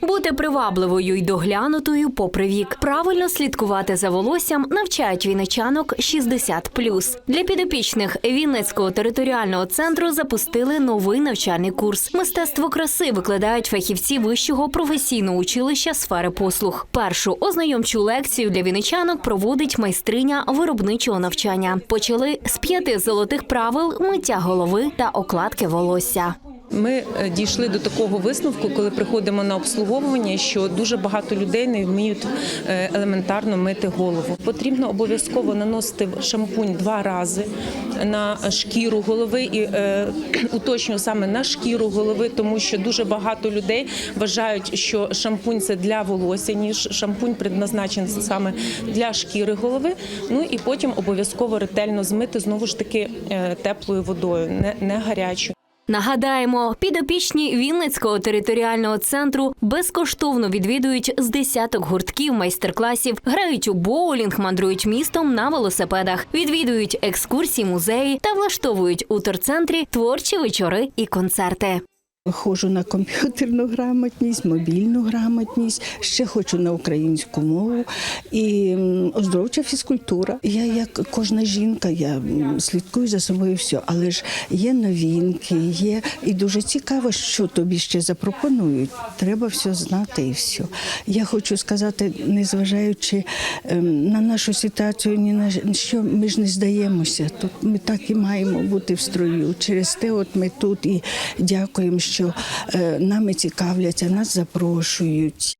Бути привабливою й доглянутою попри вік, правильно слідкувати за волоссям навчають вінничанок 60+. Для підопічних Вінницького територіального центру запустили новий навчальний курс. Мистецтво краси викладають фахівці вищого професійного училища сфери послуг. Першу ознайомчу лекцію для вінничанок проводить майстриня виробничого навчання. Почали з п'яти золотих правил миття голови та окладки волосся. Ми е, дійшли до такого висновку, коли приходимо на обслуговування, що дуже багато людей не вміють е, елементарно мити голову. Потрібно обов'язково наносити шампунь два рази на шкіру голови і е, уточнюю саме на шкіру голови, тому що дуже багато людей вважають, що шампунь це для волосся, ніж шампунь предназначений саме для шкіри голови. Ну і потім обов'язково ретельно змити знову ж таки теплою водою, не гарячою. Нагадаємо, підопічні Вінницького територіального центру безкоштовно відвідують з десяток гуртків майстер-класів, грають у боулінг, мандрують містом на велосипедах, відвідують екскурсії, музеї та влаштовують у торцентрі творчі вечори і концерти. Ходжу на комп'ютерну грамотність, мобільну грамотність, ще хочу на українську мову і оздоровча фізкультура. Я як кожна жінка, я слідкую за собою все, але ж є новинки, є і дуже цікаво, що тобі ще запропонують. Треба все знати і все. Я хочу сказати, незважаючи ем, на нашу ситуацію, ні на що ми ж не здаємося. Тут ми так і маємо бути в строю. Через те, от ми тут і дякуємо, що е, нами цікавляться, нас запрошують.